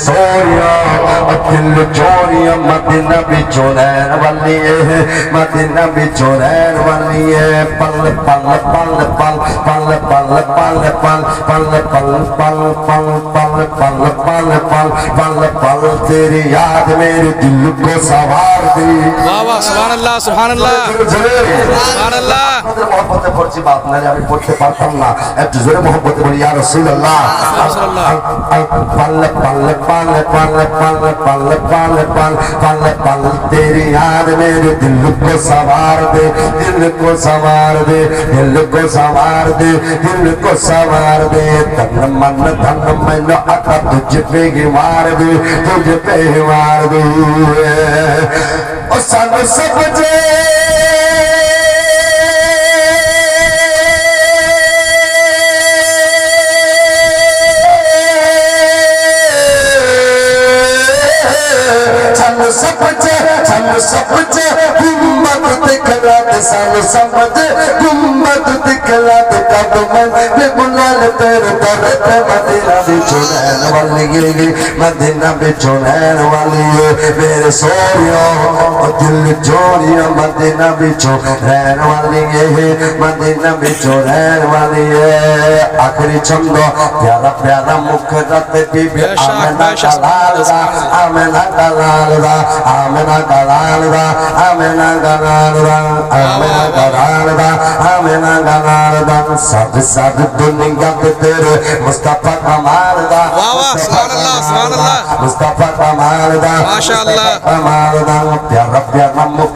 سوریا دل چوریا مدینہ بچھوڑین والی ہے مدینہ بچھوڑین والی ہے پل پل پل پل پل پل پل پل پل پل پل پل پل پل پل پل پل پل تیری یاد میرے دل کو سوار دی سبحان اللہ سبحان اللہ سبحان اللہ আপনাদের মহব্বতে পড়ছি বা আপনারা আমি পড়তে পারতাম না একটু জোরে মহব্বতে বলি ইয়া রাসূলুল্লাহ পাল্লে পাল্লে পাল্লে পাল্লে পাল্লে পাল্লে পাল্লে পাল্ले পাল্লে तेरी याद मेरे दिल को सवार दे दिल को सवार दे दिल को सवार दे दिल को सवार दे तन मन धन मन अता तुझ पे गिवार दे तुझ पे गिवार दे ओ सन सब जे संग समझ संग समझ गुम्मत दिखला संग समझ गुम्मत दिखला कब मन तर मदीना वाली मदीना वाली मेरे दिल मदीना वाली मदीना वाली आखिरी प्यारा प्यारा मुख रत बीबी आमना का दा आमना का दा आमना दा आमना दा आमना दा आमना दा सब सब दुनिया ভক্তের মুস্তাফা কামাল দা ওয়া সুবহানাল্লাহ সুবহানাল্লাহ মুস্তাফা কামাল দা মাশাআল্লাহ কামাল দা প্যার প্যার মুখ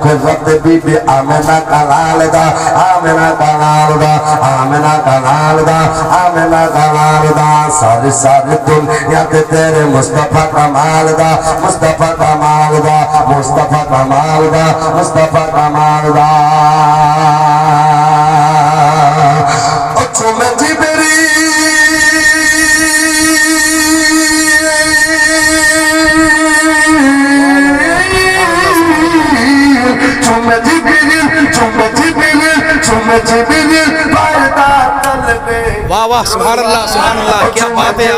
वाह वाह सुभान अल्लाह सुभान अल्लाह क्या बात है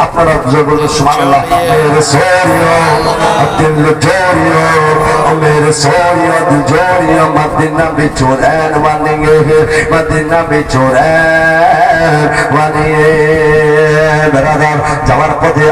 আপনারা सोरिया दी जोरिया मदीना बिछोरैन वालेंगे मदीना बिछोरैन वाले बरादर जवर पदे